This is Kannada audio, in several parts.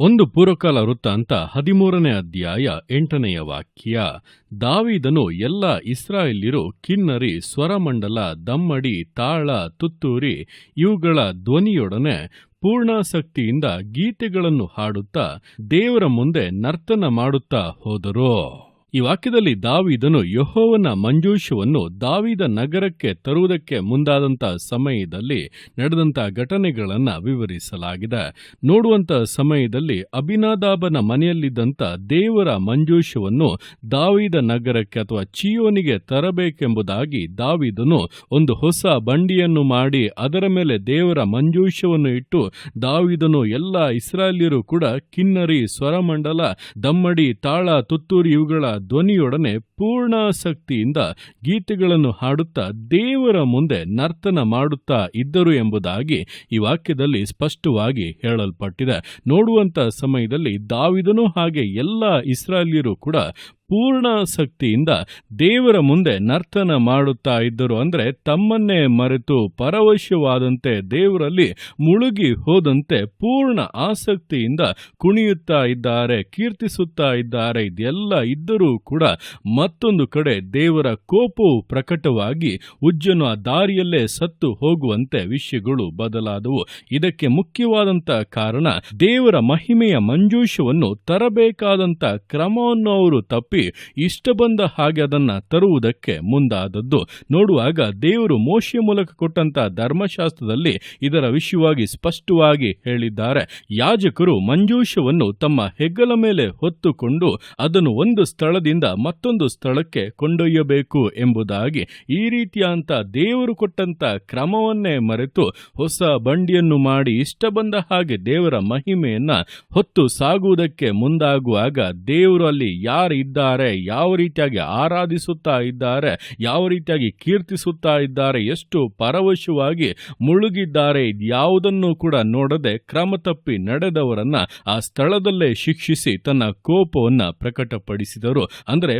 ಒಂದು ಪೂರ್ವಕಾಲ ವೃತ್ತಾಂತ ಹದಿಮೂರನೇ ಅಧ್ಯಾಯ ಎಂಟನೆಯ ವಾಕ್ಯ. ದಾವಿದನು ಎಲ್ಲ ಇಸ್ರಾಯೇಲ್ಯರು ಕಿನ್ನರಿ, ಸ್ವರಮಂಡಲ, ದಮ್ಮಡಿ, ತಾಳ, ತುತ್ತೂರಿ ಇವುಗಳ ಧ್ವನಿಯೊಡನೆ ಪೂರ್ಣಾಸಕ್ತಿಯಿಂದ ಗೀತೆಗಳನ್ನು ಹಾಡುತ್ತಾ ದೇವರ ಮುಂದೆ ನರ್ತನ ಮಾಡುತ್ತಾ ಹೋದರು. ಈ ವಾಕ್ಯದಲ್ಲಿ ದಾವಿದನು ಯಹೋವನ ಮಂಜೂಷವನ್ನು ದಾವಿದ ನಗರಕ್ಕೆ ತರುವುದಕ್ಕೆ ಮುಂದಾದಂಥ ಸಮಯದಲ್ಲಿ ನಡೆದಂಥ ಘಟನೆಗಳನ್ನು ವಿವರಿಸಲಾಗಿದೆ. ನೋಡುವಂಥ ಸಮಯದಲ್ಲಿ ಅಭಿನಾದಾಬನ ಮನೆಯಲ್ಲಿದ್ದಂಥ ದೇವರ ಮಂಜೂಷವನ್ನು ದಾವಿದ ನಗರಕ್ಕೆ ಅಥವಾ ಚಿಯೋನಿಗೆ ತರಬೇಕೆಂಬುದಾಗಿ ದಾವಿದನು ಒಂದು ಹೊಸ ಬಂಡಿಯನ್ನು ಮಾಡಿ ಅದರ ಮೇಲೆ ದೇವರ ಮಂಜೂಷವನ್ನು ಇಟ್ಟು ದಾವಿದನು ಎಲ್ಲ ಇಸ್ರಾಯೇಲ್ಯರು ಕೂಡ ಕಿನ್ನರಿ, ಸ್ವರಮಂಡಲ, ದಮ್ಮಡಿ, ತಾಳ, ತುತ್ತೂರಿ ಇವುಗಳ ಧ್ವನಿಯೊಡನೆ ಪೂರ್ಣಾಸಕ್ತಿಯಿಂದ ಗೀತೆಗಳನ್ನು ಹಾಡುತ್ತಾ ದೇವರ ಮುಂದೆ ನರ್ತನ ಮಾಡುತ್ತಾ ಇದ್ದರು ಎಂಬುದಾಗಿ ಈ ವಾಕ್ಯದಲ್ಲಿ ಸ್ಪಷ್ಟವಾಗಿ ಹೇಳಲ್ಪಟ್ಟಿದೆ. ನೋಡುವಂತ ಸಮಯದಲ್ಲಿ ದಾವಿದನು ಹಾಗೆ ಎಲ್ಲ ಇಸ್ರಾಲಿಯರು ಕೂಡ ಪೂರ್ಣ ಶಕ್ತಿಯಿಂದ ದೇವರ ಮುಂದೆ ನರ್ತನ ಮಾಡುತ್ತಾ ಇದ್ದರು. ಅಂದರೆ ತಮ್ಮನ್ನೇ ಮರೆತು ಪರವಶವಾದಂತೆ ದೇವರಲ್ಲಿ ಮುಳುಗಿ ಹೋದಂತೆ ಪೂರ್ಣ ಆಸಕ್ತಿಯಿಂದ ಕುಣಿಯುತ್ತಾ ಇದ್ದಾರೆ, ಕೀರ್ತಿಸುತ್ತಾ ಇದ್ದಾರೆ. ಇದೆಲ್ಲ ಇದ್ದರೂ ಕೂಡ ಮತ್ತೊಂದು ಕಡೆ ದೇವರ ಕೋಪವು ಪ್ರಕಟವಾಗಿ ಉಜ್ಜನು ಆ ದಾರಿಯಲ್ಲೇ ಸತ್ತು ಹೋಗುವಂತೆ ವಿಷಯಗಳು ಬದಲಾದವು. ಇದಕ್ಕೆ ಮುಖ್ಯವಾದಂತಹ ಕಾರಣ ದೇವರ ಮಹಿಮೆಯ ಮಂಜೂಷವನ್ನು ತರಬೇಕಾದಂತ ಕ್ರಮವನ್ನು ಅವರು ತಪ್ಪಿ ಇಷ್ಟ ಬಂದ ಹಾಗೆ ಅದನ್ನು ತರುವುದಕ್ಕೆ ಮುಂದಾದದ್ದು. ನೋಡುವಾಗ ದೇವರು ಮೋಶೆಯ ಮೂಲಕ ಕೊಟ್ಟಂತ ಧರ್ಮಶಾಸ್ತ್ರದಲ್ಲಿ ಇದರ ವಿಷಯವಾಗಿ ಸ್ಪಷ್ಟವಾಗಿ ಹೇಳಿದ್ದಾರೆ. ಯಾಜಕರು ಮಂಜೂಷವನ್ನು ತಮ್ಮ ಹೆಗ್ಗಲ ಮೇಲೆ ಹೊತ್ತುಕೊಂಡು ಅದನ್ನು ಒಂದು ಸ್ಥಳದಿಂದ ಮತ್ತೊಂದು ಸ್ಥಳಕ್ಕೆ ಕೊಂಡೊಯ್ಯಬೇಕು ಎಂಬುದಾಗಿ ಈ ರೀತಿಯಂತ ದೇವರು ಕೊಟ್ಟಂತ ಕ್ರಮವನ್ನೇ ಮರೆತು ಹೊಸ ಬಂಡಿಯನ್ನು ಮಾಡಿ ಇಷ್ಟ ಬಂದ ಹಾಗೆ ದೇವರ ಮಹಿಮೆಯನ್ನ ಹೊತ್ತು ಸಾಗುವುದಕ್ಕೆ ಮುಂದಾಗುವಾಗ ದೇವರು ಅಲ್ಲಿ ಯಾರು ಇದ್ದಾರೆ, ಯಾವ ರೀತಿಯಾಗಿ ಆರಾಧಿಸುತ್ತಾ ಇದ್ದಾರೆ, ಯಾವ ರೀತಿಯಾಗಿ ಕೀರ್ತಿಸುತ್ತಾ ಇದ್ದಾರೆ, ಎಷ್ಟು ಪರವಶವಾಗಿ ಮುಳುಗಿದ್ದಾರೆ ಯಾವುದನ್ನು ಕೂಡ ನೋಡದೆ ಕ್ರಮ ತಪ್ಪಿ ನಡೆದವರನ್ನ ಆ ಸ್ಥಳದಲ್ಲೇ ಶಿಕ್ಷಿಸಿ ತನ್ನ ಕೋಪವನ್ನ ಪ್ರಕಟಪಡಿಸಿದರು. ಅಂದರೆ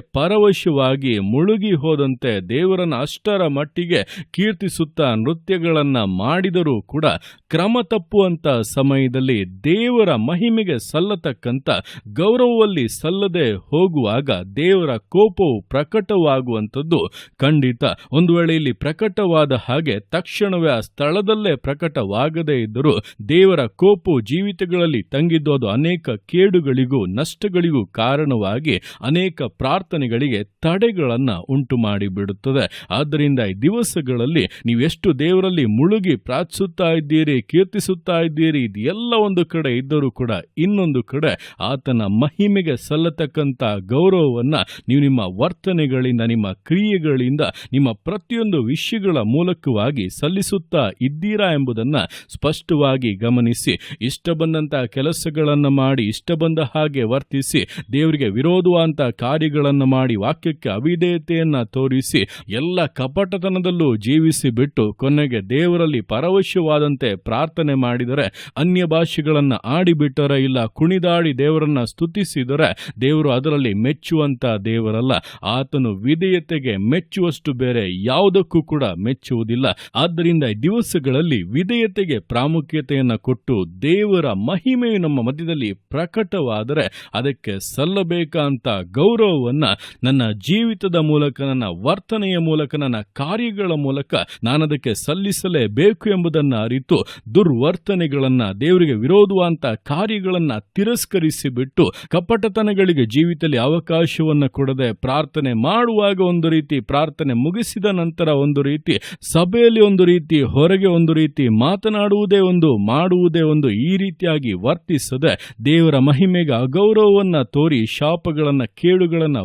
ಪರವಶವಾಗಿ ಮುಳುಗಿ ಹೋದಂತೆ ದೇವರನ್ನು ಅಷ್ಟರ ಮಟ್ಟಿಗೆ ಕೀರ್ತಿಸುತ್ತಾ ನೃತ್ಯಗಳನ್ನು ಮಾಡಿದರೂ ಕೂಡ ಕ್ರಮ ತಪ್ಪುವಂತ ಸಮಯದಲ್ಲಿ ದೇವರ ಮಹಿಮೆಗೆ ಸಲ್ಲತಕ್ಕಂತ ಗೌರವದಲ್ಲಿ ಸಲ್ಲದೆ ಹೋಗುವಾಗ ದೇವರ ಕೋಪವು ಪ್ರಕಟವಾಗುವಂಥದ್ದು ಖಂಡಿತ. ಒಂದು ವೇಳೆ ಇಲ್ಲಿ ಪ್ರಕಟವಾದ ಹಾಗೆ ತಕ್ಷಣವೇ ಆ ಸ್ಥಳದಲ್ಲೇ ಪ್ರಕಟವಾಗದೇ ಇದ್ದರೂ ದೇವರ ಕೋಪವು ಜೀವಿತಗಳಲ್ಲಿ ತಂಗಿದ್ದು ಅದು ಅನೇಕ ಕೇಡುಗಳಿಗೂ ನಷ್ಟಗಳಿಗೂ ಕಾರಣವಾಗಿ ಅನೇಕ ಪ್ರಾರ್ಥನೆಗಳಿಗೆ ತಡೆಗಳನ್ನ ಉಂಟು ಮಾಡಿಬಿಡುತ್ತದೆ ಆದ್ದರಿಂದ ಈ ದಿವಸಗಳಲ್ಲಿ ನೀವೆಷ್ಟು ದೇವರಲ್ಲಿ ಮುಳುಗಿ ಪ್ರಾರ್ಥಿಸುತ್ತಾ ಇದ್ದೀರಿ, ಕೀರ್ತಿಸುತ್ತಾ ಇದ್ದೀರಿ, ಇದೆಲ್ಲ ಒಂದು ಕಡೆ ಇದ್ದರೂ ಕೂಡ ಇನ್ನೊಂದು ಕಡೆ ಆತನ ಮಹಿಮೆಗೆ ಸಲ್ಲತಕ್ಕಂಥ ಗೌರವವನ್ನ ನೀವು ನಿಮ್ಮ ವರ್ತನೆಗಳಿಂದ, ನಿಮ್ಮ ಕ್ರಿಯೆಗಳಿಂದ, ನಿಮ್ಮ ಪ್ರತಿಯೊಂದು ವಿಷಯಗಳ ಮೂಲಕವಾಗಿ ಸಲ್ಲಿಸುತ್ತಾ ಇದ್ದೀರಾ ಎಂಬುದನ್ನ ಸ್ಪಷ್ಟವಾಗಿ ಗಮನಿಸಿ, ಇಷ್ಟ ಬಂದಂಥ ಕೆಲಸಗಳನ್ನು ಮಾಡಿ, ಇಷ್ಟ ಬಂದ ಹಾಗೆ ವರ್ತಿಸಿ, ದೇವರಿಗೆ ವಿರೋಧವಾದಂಥ ಕಾರ್ಯಗಳನ್ನು ಮಾಡಿ ವಾಕ್ಯಕ್ಕೆ ಅವಿಧೇಯತೆಯನ್ನು ತೋರಿಸಿ ಎಲ್ಲ ಕಪಟತನದಲ್ಲೂ ಜೀವಿಸಿ ಬಿಟ್ಟು ಕೊನೆಗೆ ದೇವರಲ್ಲಿ ಪರವಶ್ಯವಾದಂತೆ ಪ್ರಾರ್ಥನೆ ಮಾಡಿದರೆ, ಅನ್ಯ ಭಾಷೆಗಳನ್ನು ಆಡಿಬಿಟ್ಟರೆ ಇಲ್ಲ ಕುಣಿದಾಡಿ ದೇವರನ್ನ ಸ್ತುತಿಸಿದರೆ ದೇವರು ಅದರಲ್ಲಿ ಮೆಚ್ಚುವಂತ ದೇವರಲ್ಲ. ಆತನು ವಿಧೇಯತೆಗೆ ಮೆಚ್ಚುವಷ್ಟು ಬೇರೆ ಯಾವುದಕ್ಕೂ ಕೂಡ ಮೆಚ್ಚುವುದಿಲ್ಲ. ಆದ್ದರಿಂದ ದಿವಸಗಳಲ್ಲಿ ವಿಧೇಯತೆಗೆ ಪ್ರಾಮುಖ್ಯತೆಯನ್ನು ಕೊಟ್ಟು ದೇವರ ಮಹಿಮೆಯು ನಮ್ಮ ಮಧ್ಯದಲ್ಲಿ ಪ್ರಕಟವಾದರೆ ಅದಕ್ಕೆ ಸಲ್ಲಬೇಕಂತ ಗೌರವವನ್ನ ನನ್ನ ಜೀವಿತದ ಮೂಲಕ, ನನ್ನ ವರ್ತನೆಯ ಮೂಲಕ, ನನ್ನ ಕಾರ್ಯಗಳ ಮೂಲಕ ನಾನು ಅದಕ್ಕೆ ಸಲ್ಲಿಸಲೇಬೇಕು ಎಂಬುದನ್ನು ಅರಿತು ದುರ್ವರ್ತನೆಗಳನ್ನು, ದೇವರಿಗೆ ವಿರೋಧವಂತ ಕಾರ್ಯಗಳನ್ನು ತಿರಸ್ಕರಿಸಿಬಿಟ್ಟು ಕಪಟತನಗಳಿಗೆ ಜೀವಿತದಲ್ಲಿ ಅವಕಾಶವನ್ನು ಕೊಡದೆ ಪ್ರಾರ್ಥನೆ ಮಾಡುವಾಗ ಒಂದು ರೀತಿ, ಪ್ರಾರ್ಥನೆ ಮುಗಿಸಿದ ನಂತರ ಒಂದು ರೀತಿ, ಸಭೆಯಲ್ಲಿ ಒಂದು ರೀತಿ, ಹೊರಗೆ ಒಂದು ರೀತಿ ಮಾತನಾಡುವುದೇ ಒಂದು, ಮಾಡುವುದೇ ಒಂದು ಈ ರೀತಿಯಾಗಿ ವರ್ತಿಸದೆ ದೇವರ ಮಹಿಮೆಗೆ ಅಗೌರವವನ್ನ ತೋರಿ ಶಾಪಗಳನ್ನ, ಕೇಡುಗಳನ್ನ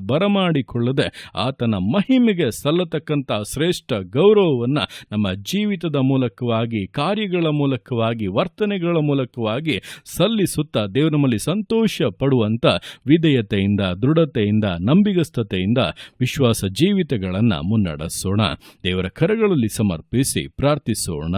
ಬರಮಾಡಿಕೊಳ್ಳದೆ ಆತನ ಮಹಿಮೆಗೆ ಸಲ್ಲತಕ್ಕಂಥ ಶ್ರೇಷ್ಠ ಗೌರವವನ್ನ ನಮ್ಮ ಜೀವಿತದ ಮೂಲಕವಾಗಿ, ಕಾರ್ಯಗಳ ಮೂಲಕವಾಗಿ, ವರ್ತನೆಗಳ ಮೂಲಕವಾಗಿ ಸಲ್ಲಿಸುತ್ತಾ ದೇವರ ಸಂತೋಷ ಪಡುವಂಥ ವಿಧೇಯತೆಯಿಂದ, ದೃಢತೆಯಿಂದ, ನಂಬಿಗಸ್ತತೆಯಿಂದ ವಿಶ್ವಾಸ ಜೀವಿತಗಳನ್ನು ಮುನ್ನಡೆಸೋಣ. ದೇವರ ಕರಗಳಲ್ಲಿ ಸಮರ್ಪಿಸಿ ಪ್ರಾರ್ಥಿಸೋಣ.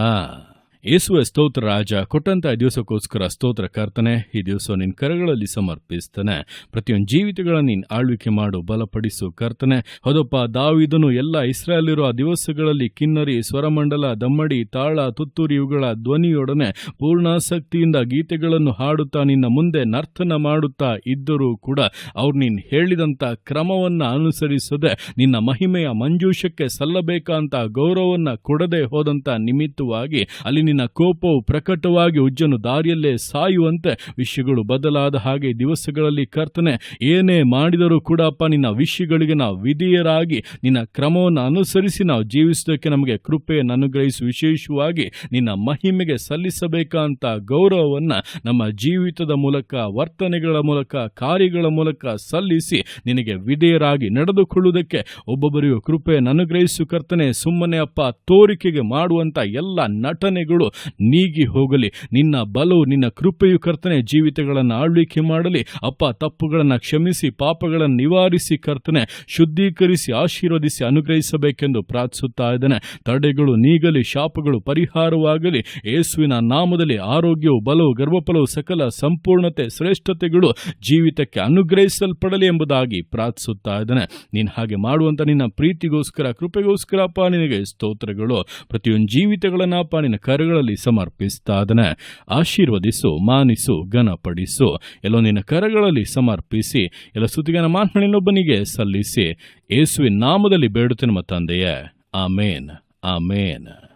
ಯೇಸುವೆ ಸ್ತೋತ್ರ, ರಾಜ, ಕೊಟ್ಟಂತ ದಿವಸಕ್ಕೋಸ್ಕರ ಸ್ತೋತ್ರ ಕರ್ತನೆ, ಈ ದಿವಸ ನಿನ್ನ ಕರಗಳಲ್ಲಿ ಸಮರ್ಪಿಸ್ತಾನೆ. ಪ್ರತಿಯೊಂದು ಜೀವಿತಗಳ ನೀನು ಆಳ್ವಿಕೆ ಮಾಡು, ಬಲಪಡಿಸು ಕರ್ತನೆ. ಹೌದಪ್ಪ, ದಾವಿದನು ಎಲ್ಲ ಇಸ್ರೇಲಿರೋ ಆ ದಿವಸಗಳಲ್ಲಿ ಕಿನ್ನರಿ, ಸ್ವರಮಂಡಲ, ದಮ್ಮಡಿ, ತಾಳ, ತುತ್ತೂರಿ ಇವುಗಳ ಧ್ವನಿಯೊಡನೆ ಪೂರ್ಣಾಸಕ್ತಿಯಿಂದ ಗೀತೆಗಳನ್ನು ಹಾಡುತ್ತಾ ನಿನ್ನ ಮುಂದೆ ನರ್ತನ ಮಾಡುತ್ತಾ ಇದ್ದರೂ ಕೂಡ ಅವ್ರು ನೀನು ಹೇಳಿದಂಥ ಕ್ರಮವನ್ನ ಅನುಸರಿಸದೆ ನಿನ್ನ ಮಹಿಮೆಯ ಮಂಜೂಷಕ್ಕೆ ಸಲ್ಲಬೇಕಂತ ಗೌರವವನ್ನ ಕೊಡದೆ ಹೋದಂತ ನಿಮಿತ್ತವಾಗಿ ಅಲ್ಲಿ ಕೋಪವು ಪ್ರಕಟವಾಗಿ ಉಜ್ಜನು, ದಾರಿಯಲ್ಲೇ ಸಾಯುವಂತೆ ವಿಷಯಗಳು ಬದಲಾದ ಹಾಗೆ ದಿವಸಗಳಲ್ಲಿ ಕರ್ತನೆ, ಏನೇ ಮಾಡಿದರೂ ಕೂಡ ಅಪ್ಪ, ನಿನ್ನ ವಿಷಯಗಳಿಗೆ ನಾವು ವಿಧಿಯರಾಗಿ, ನಿನ್ನ ಕ್ರಮವನ್ನು ಅನುಸರಿಸಿ ನಾವು ಜೀವಿಸೋದಕ್ಕೆ ನಮಗೆ ಕೃಪೆಯನ್ನು ಅನುಗ್ರಹಿಸಿ, ವಿಶೇಷವಾಗಿ ನಿನ್ನ ಮಹಿಮೆಗೆ ಸಲ್ಲಿಸಬೇಕಂತ ಗೌರವವನ್ನು ನಮ್ಮ ಜೀವಿತದ ಮೂಲಕ, ವರ್ತನೆಗಳ ಮೂಲಕ, ಕಾರ್ಯಗಳ ಮೂಲಕ ಸಲ್ಲಿಸಿ ನಿನಗೆ ವಿಧೇಯರಾಗಿ ನಡೆದುಕೊಳ್ಳುವುದಕ್ಕೆ ಒಬ್ಬೊಬ್ಬರಿಗೂ ಕೃಪೆಯನ್ನು ಅನುಗ್ರಹಿಸು ಕರ್ತನೆ. ಸುಮ್ಮನೆ ಅಪ್ಪ, ತೋರಿಕೆಗೆ ಮಾಡುವಂಥ ಎಲ್ಲ ನಟನೆಗಳು ನೀಗಿ ಹೋಗಲಿ. ನಿನ್ನ ಬಲವು ನಿನ್ನ ಕೃಪೆಯು ಕರ್ತನೆ, ಜೀವಿತಗಳನ್ನು ಆಳ್ವಿಕೆ ಮಾಡಲಿ. ಅಪ್ಪ, ತಪ್ಪುಗಳನ್ನು ಕ್ಷಮಿಸಿ, ಪಾಪಗಳನ್ನು ನಿವಾರಿಸಿ ಕರ್ತನೆ, ಶುದ್ಧೀಕರಿಸಿ, ಆಶೀರ್ವದಿಸಿ, ಅನುಗ್ರಹಿಸಬೇಕೆಂದು ಪ್ರಾರ್ಥಿಸುತ್ತಾ ಇದ್ದಾನೆ. ತಡೆಗಳು ನೀಗಲಿ, ಶಾಪಗಳು ಪರಿಹಾರವಾಗಲಿ. ಯೇಸುವಿನ ನಾಮದಲ್ಲಿ ಆರೋಗ್ಯವು, ಬಲವು, ಗರ್ಭಫಲವು, ಸಕಲ ಸಂಪೂರ್ಣತೆ, ಶ್ರೇಷ್ಠತೆಗಳು ಜೀವಿತಕ್ಕೆ ಅನುಗ್ರಹಿಸಲ್ಪಡಲಿ ಎಂಬುದಾಗಿ ಪ್ರಾರ್ಥಿಸುತ್ತಾ ಇದ್ದಾನೆ. ನೀನು ಹಾಗೆ ಮಾಡುವಂತ ನಿನ್ನ ಪ್ರೀತಿಗೋಸ್ಕರ, ಕೃಪೆಗೋಸ್ಕರ ಅಪ್ಪ ನಿನಗೆ ಸ್ತೋತ್ರಗಳು. ಪ್ರತಿಯೊಂದು ಜೀವಿತಗಳನ್ನಪ್ಪ ನಿನ್ನ ಕರಗಳಲ್ಲಿ ಸಮರ್ಪಿಸ್ತಾ ಅದನ್ನ ಆಶೀರ್ವದಿಸು, ಮಾನಿಸು, ಘನಪಡಿಸು. ಎಲ್ಲೋ ನಿನ್ನ ಕರಗಳಲ್ಲಿ ಸಮರ್ಪಿಸಿ, ಎಲ್ಲ ಸುದ್ದಿಗನ ಮಾತನಾಡಿನೊಬ್ಬನಿಗೆ ಸಲ್ಲಿಸಿ. ಯೇಸುವಿನ ನಾಮದಲ್ಲಿ ಬೇಡುತ್ತೆ ನಮ್ಮ ತಂದೆಯೇ. ಆಮೇನ್. ಆಮೇನ್.